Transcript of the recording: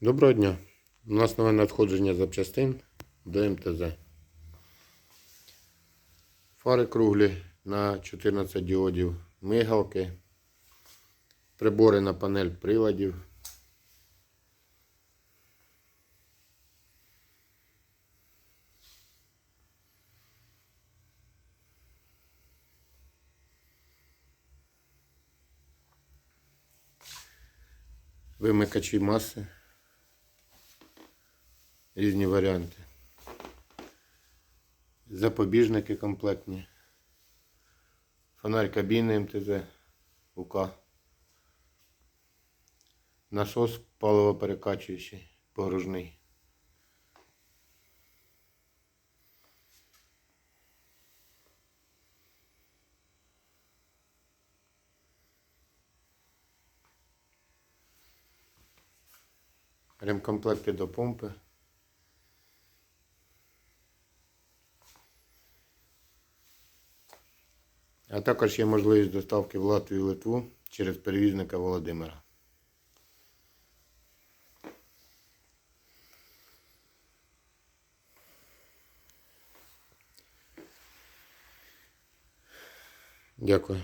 Доброго дня. У нас нове надходження запчастин до МТЗ. Фари круглі на 14 діодів, мигалки, прибори на панель приладів. Вимикачі маси. Різні варіанти. Запобіжники комплектні. Фонарь кабіни МТЗ УК. Насос паливоперекачуючий, погружний. Ремкомплекти до помпи. А також є можливість доставки в Латвію і Литву через перевізника Володимира. Дякую.